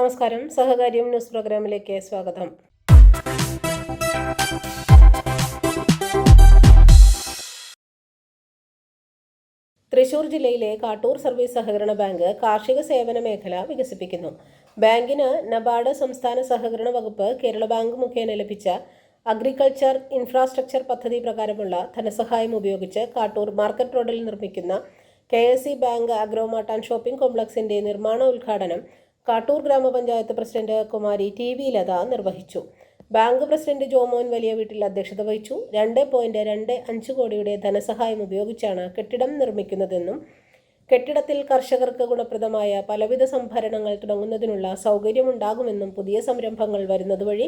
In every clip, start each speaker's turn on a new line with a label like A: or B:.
A: നമസ്കാരം. സഹകാര്യം ന്യൂസ് പ്രോഗ്രാമിലേക്ക് സ്വാഗതം. തൃശൂർ ജില്ലയിലെ കാട്ടൂർ സർവീസ് സഹകരണ ബാങ്ക് കാർഷിക സേവന മേഖല വികസിപ്പിക്കുന്നു. ബാങ്കിന് നബാർഡ് സംസ്ഥാന സഹകരണ വകുപ്പ് കേരള ബാങ്ക് മുഖേന ലഭിച്ച അഗ്രികൾച്ചർ ഇൻഫ്രാസ്ട്രക്ചർ പദ്ധതി പ്രകാരമുള്ള ധനസഹായം ഉപയോഗിച്ച് കാട്ടൂർ മാർക്കറ്റ് റോഡിൽ നിർമ്മിക്കുന്ന K S C bank agromart shopping കോംപ്ലക്സിന്റെ നിർമ്മാണ ഉദ്ഘാടനം കാട്ടൂർ ഗ്രാമപഞ്ചായത്ത് president Kumari T V Latha നിർവഹിച്ചു. ബാങ്ക് പ്രസിഡന്റ് ജോമോൻ വലിയ വീട്ടിൽ അധ്യക്ഷത വഹിച്ചു. രണ്ട് പോയിന്റ് രണ്ട് അഞ്ച് കോടിയുടെ ധനസഹായം ഉപയോഗിച്ചാണ് കെട്ടിടം നിർമ്മിക്കുന്നതെന്നും കെട്ടിടത്തിൽ കർഷകർക്ക് ഗുണപ്രദമായ പലവിധ സംഭരണങ്ങൾ തുടങ്ങുന്നതിനുള്ള സൗകര്യമുണ്ടാകുമെന്നും പുതിയ സംരംഭങ്ങൾ വരുന്നതുവഴി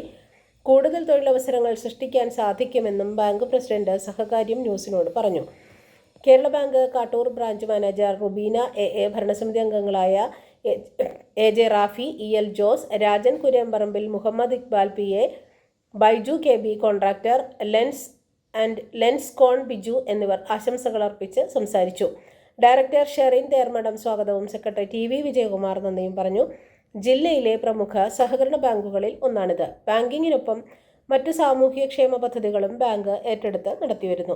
A: കൂടുതൽ തൊഴിലവസരങ്ങൾ സൃഷ്ടിക്കാൻ സാധിക്കുമെന്നും ബാങ്ക് പ്രസിഡന്റ് സഹകാര്യം ന്യൂസിനോട് പറഞ്ഞു. Kerala bank Kattoor branch manager Rubeena A A ഭരണസമിതി അംഗങ്ങളായ A- J Rafi E L Jose Rajan Kuriamparambil Muhammad Iqbal P A Baiju K B contractor Lens and Lens കോൺ ബിജു എന്നിവർ ആശംസകൾ അർപ്പിച്ച് സംസാരിച്ചു. ഡയറക്ടർ ഷെറിൻ തേർമഠം സ്വാഗതവും സെക്രട്ടറി ടി വി വിജയകുമാർ നന്ദിയും പറഞ്ഞു. ജില്ലയിലെ പ്രമുഖ സഹകരണ ബാങ്കുകളിൽ ഒന്നാണിത്. ബാങ്കിങ്ങിനൊപ്പം മറ്റു സാമൂഹ്യക്ഷേമ പദ്ധതികളും ബാങ്ക് ഏറ്റെടുത്ത് നടത്തിവരുന്നു.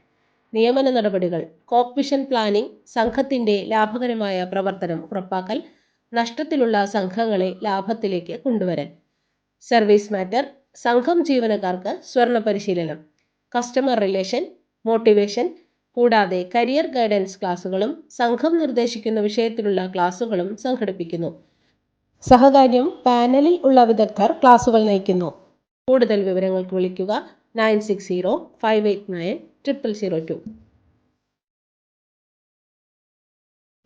A: നിയമന നടപടികൾ കോപ്പിഷൻ പ്ലാനിംഗ് സംഘത്തിന്റെ ലാഭകരമായ പ്രവർത്തനം ഉറപ്പാക്കൽ നഷ്ടത്തിലുള്ള സംഘങ്ങളെ ലാഭത്തിലേക്ക് കൊണ്ടുവരൽ സർവീസ് മാറ്റർ സംഘം ജീവനക്കാർക്ക് സ്വർണ പരിശീലനം കസ്റ്റമർ റിലേഷൻ മോട്ടിവേഷൻ കൂടാതെ കരിയർ ഗൈഡൻസ് ക്ലാസുകളും സംഘം നിർദ്ദേശിക്കുന്ന വിഷയത്തിലുള്ള ക്ലാസുകളും സംഘടിപ്പിക്കുന്നു. സഹകാര്യം പാനലിൽ ഉള്ള വിദഗ്ധർ ക്ലാസുകൾ നയിക്കുന്നു. കൂടുതൽ വിവരങ്ങൾക്ക് വിളിക്കുക nine six zero five eight nine triple zero two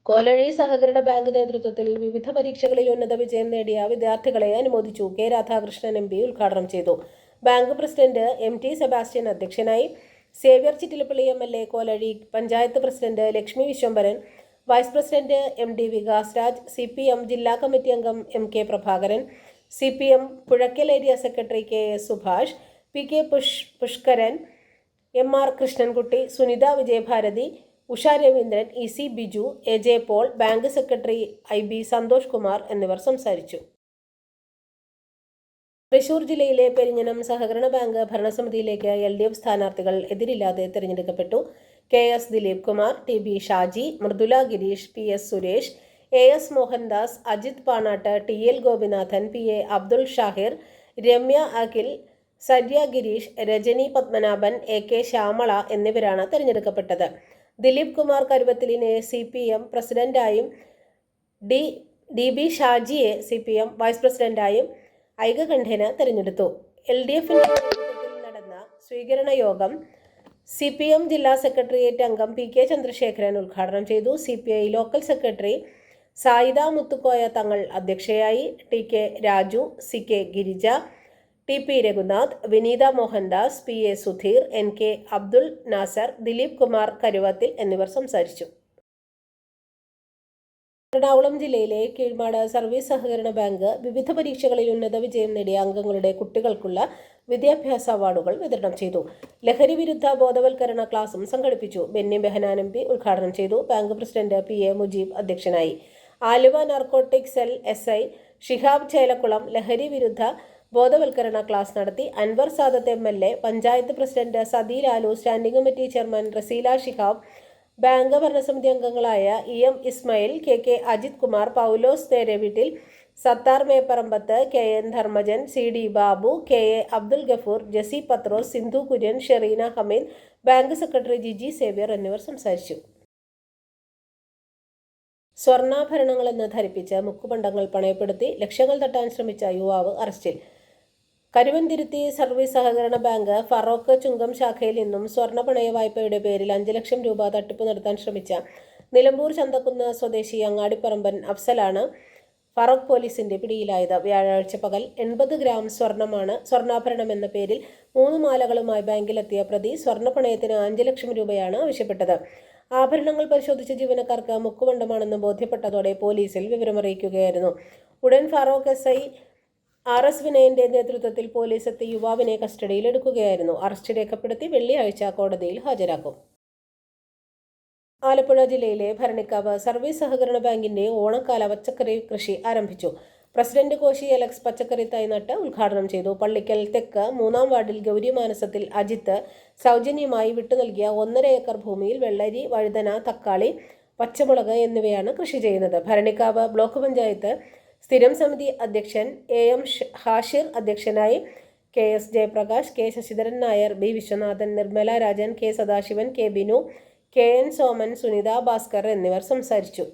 A: Kolazhi സഹകരണ ബാങ്ക് നേതൃത്വത്തിൽ വിവിധ പരീക്ഷകളിൽ ഉന്നത വിജയം നേടിയ വിദ്യാർത്ഥികളെ അനുമോദിച്ചു കെ രാധാകൃഷ്ണൻ എം പി ഉദ്ഘാടനം ചെയ്തു. Bank president M T Sebastian അധ്യക്ഷനായി Xavier Chittilappilly M L A Kolazhi panchayat president Lakshmi Viswambharan vice president M D Vikas Raj C P M ജില്ലാ കമ്മിറ്റി അംഗം M K Prabhakaran C P M Puzhakkal area secretary K S Subhash P K push Pushkaran M R Krishnankutty Sunitha Vijayabharathi Usha Raveendran E C Biju A J Paul bank secretary I B Santhosh Kumar എന്നിവർ സംസാരിച്ചു. തൃശൂർ ജില്ലയിലെ പെരിഞ്ഞനം സഹകരണ bank ഭരണസമിതിയിലേക്ക് L D F സ്ഥാനാർത്ഥികൾ എതിരില്ലാതെ തിരഞ്ഞെടുക്കപ്പെട്ടു. K S Dileep Kumar T B Shaji Mridula Gireesh P S Suresh A S Mohandas Ajith Panat T L Gopinathan P A Abdul Shahir Ramya Akhil Surya Gireesh Rajani Padmanabhan A K Shyamala എന്നിവരാണ് തിരഞ്ഞെടുക്കപ്പെട്ടത്. ദിലീപ് കുമാർ കരുവത്തിലിനെ C P M പ്രസിഡന്റായും D D B ഷാജിയെ C P M vice പ്രസിഡന്റായും ഐകകണ്ഠേന തെരഞ്ഞെടുത്തു. L D എഫിന്റെ നടന്ന സ്വീകരണ യോഗം സി പി എം ജില്ലാ സെക്രട്ടേറിയറ്റ് അംഗം പി കെ ചന്ദ്രശേഖരൻ ഉദ്ഘാടനം ചെയ്തു. C P I local secretary Sayida Muthukoya Thangal അധ്യക്ഷയായി. T K Raju C K Girija T P Raghunath Vineetha Mohandas P A Sudheer N K Abdul Nasar Dileep Kumar Karuvathil എന്നിവർ സംസാരിച്ചു. എറണാകുളം ജില്ലയിലെ Keezhmad service സഹകരണ bank വിവിധ പരീക്ഷകളിൽ ഉന്നത വിജയം നേടിയ അംഗങ്ങളുടെ കുട്ടികൾക്കുള്ള വിദ്യാഭ്യാസ അവാർഡുകൾ വിതരണം ചെയ്തു. ലഹരി വിരുദ്ധ ബോധവൽക്കരണ ക്ലാസും സംഘടിപ്പിച്ചു. ബെന്നി ബെഹനാൻ എം പി ഉദ്ഘാടനം ചെയ്തു. Bank president P A Mujeeb അധ്യക്ഷനായി. Aluva narcotic cell S I Shihab Chelakkulam ലഹരി വിരുദ്ധ ബോധവൽക്കരണ ക്ലാസ് നടത്തി Anwar Sadath M L A panchayat president Sathi Lalu standing committee chairman Raseela Shihab bank ഭരണസമിതി അംഗങ്ങളായ E M Ismail K K Ajith Kumar Paulose Neraveettil Sathar Meparambath K N Dharmajan C D Babu K A Abdul Gafoor Jessy Pathrose Sindhu Kurian Shereena Hameed bank secretary Jiji Xavier എന്നിവർ സംസാരിച്ചു. സ്വർണാഭരണങ്ങളെന്ന് ധരിപ്പിച്ച് മുക്കുപണ്ടങ്ങൾ പണയപ്പെടുത്തി ലക്ഷങ്ങൾ തട്ടാൻ ശ്രമിച്ച യുവാവ് അറസ്റ്റിൽ. Karuvanthiruthy service സഹകരണ bank Feroke Chungam ശാഖയിൽ നിന്നും സ്വർണ പണയ വായ്പയുടെ പേരിൽ അഞ്ച് ലക്ഷം രൂപ തട്ടിപ്പ് നടത്താൻ ശ്രമിച്ച നിലമ്പൂർ ചന്തക്കുന്ന് സ്വദേശി അങ്ങാടിപ്പറമ്പൻ അഫ്സലാണ് ഫറോക്ക് പോലീസിന്റെ പിടിയിലായത്. വ്യാഴാഴ്ച പകൽ എൺപത് ഗ്രാം സ്വർണമാണ് സ്വർണാഭരണം എന്ന പേരിൽ മൂന്ന് മാലകളുമായി ബാങ്കിലെത്തിയ പ്രതി സ്വർണ പണയത്തിന് അഞ്ച് ലക്ഷം രൂപയാണ് ആവശ്യപ്പെട്ടത്. ആഭരണങ്ങൾ പരിശോധിച്ച ജീവനക്കാർക്ക് മുക്കുവണ്ടമാണെന്ന് ബോധ്യപ്പെട്ടതോടെ പോലീസിൽ വിവരമറിയിക്കുകയായിരുന്നു. ഉടൻ Feroke S I R S വിനയന്റെ നേതൃത്വത്തിൽ പോലീസ് എത്തി യുവാവിനെ കസ്റ്റഡിയിലെടുക്കുകയായിരുന്നു. അറസ്റ്റ് രേഖപ്പെടുത്തി വെള്ളിയാഴ്ച കോടതിയിൽ ഹാജരാക്കും. ആലപ്പുഴ ജില്ലയിലെ ഭരണിക്കാവ് സർവീസ് സഹകരണ ബാങ്കിന്റെ ഓണക്കാല പച്ചക്കറി കൃഷി ആരംഭിച്ചു. പ്രസിഡന്റ് കോശി അലക്സ് പച്ചക്കറി തൈ നട്ട് ഉദ്ഘാടനം ചെയ്തു. പള്ളിക്കൽ തെക്ക് മൂന്നാം വാർഡിൽ ഗൗരിമാനസത്തിൽ അജിത്ത് സൗജന്യമായി വിട്ടു നൽകിയ ഒന്നര ഏക്കർ ഭൂമിയിൽ വെള്ളരി വഴുതന തക്കാളി പച്ചമുളക് എന്നിവയാണ് കൃഷി ചെയ്യുന്നത്. ഭരണിക്കാവ് ബ്ലോക്ക് പഞ്ചായത്ത് സ്ഥിരം സമിതി അധ്യക്ഷൻ എ എം ഹാഷിർ അധ്യക്ഷനായി K S Jayaprakash K Sasidharan Nair B Viswanathan Nirmala Rajan K Sadasivan K Binu K N Soman Sunitha Bhaskar എന്നിവർ സംസാരിച്ചു.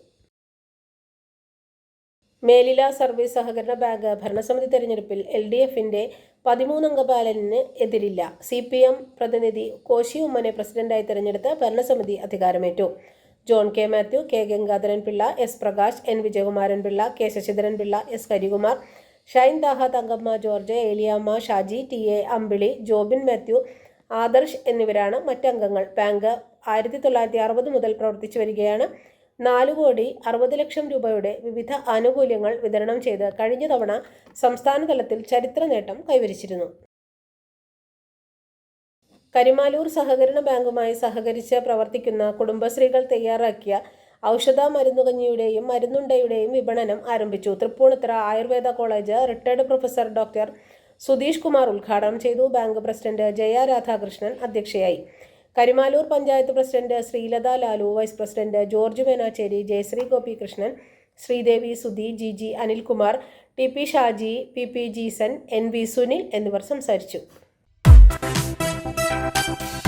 A: മേലില സർവീസ് സഹകരണ ബാങ്ക് ഭരണസമിതി തെരഞ്ഞെടുപ്പിൽ എൽ ഡി എഫിന്റെ പതിമൂന്നംഗ ബാലനിന് എതിരില്ല. സി പി എം പ്രതിനിധി കോശി ഉമ്മനെ പ്രസിഡന്റായി തെരഞ്ഞെടുത്ത് ഭരണസമിതി അധികാരമേറ്റു. John K Mathew K Gangadharan Pillai S Prakash N Vijayakumaran Pillai K Sasidharan Pillai S Harikumar Shine ദാഹ Thankamma George Eliyamma Shaji T A Ambili Jobin Mathew Adarsh എന്നിവരാണ് മറ്റംഗങ്ങൾ. ബാങ്ക് ആയിരത്തി തൊള്ളായിരത്തി അറുപത് മുതൽ പ്രവർത്തിച്ചു വരികയാണ്. നാല് കോടി അറുപത് ലക്ഷം രൂപയുടെ വിവിധ ആനുകൂല്യങ്ങൾ വിതരണം ചെയ്ത് കഴിഞ്ഞ തവണ സംസ്ഥാന തലത്തിൽ ചരിത്ര നേട്ടം കൈവരിച്ചിരുന്നു. കരിമാലൂർ സഹകരണ ബാങ്കുമായി സഹകരിച്ച് പ്രവർത്തിക്കുന്ന കുടുംബശ്രീകൾ തയ്യാറാക്കിയ ഔഷധ മരുന്നുകഞ്ഞിയുടെയും മരുന്നുണ്ടയുടെയും വിപണനം ആരംഭിച്ചു. Tripunithura Ayurveda college retired professor doctor Sudheesh Kumar ഉദ്ഘാടനം ചെയ്തു. ബാങ്ക് പ്രസിഡന്റ് ജയ രാധാകൃഷ്ണൻ അധ്യക്ഷയായി. Karimalloor panchayat president Sreelatha Lalu vice president George Menachery Jayasree Gopikrishnan Sreedevi Sudhi G G Anilkumar T P Shaji P P Jeesan N V Sunil എന്നിവർ സംസാരിച്ചു. you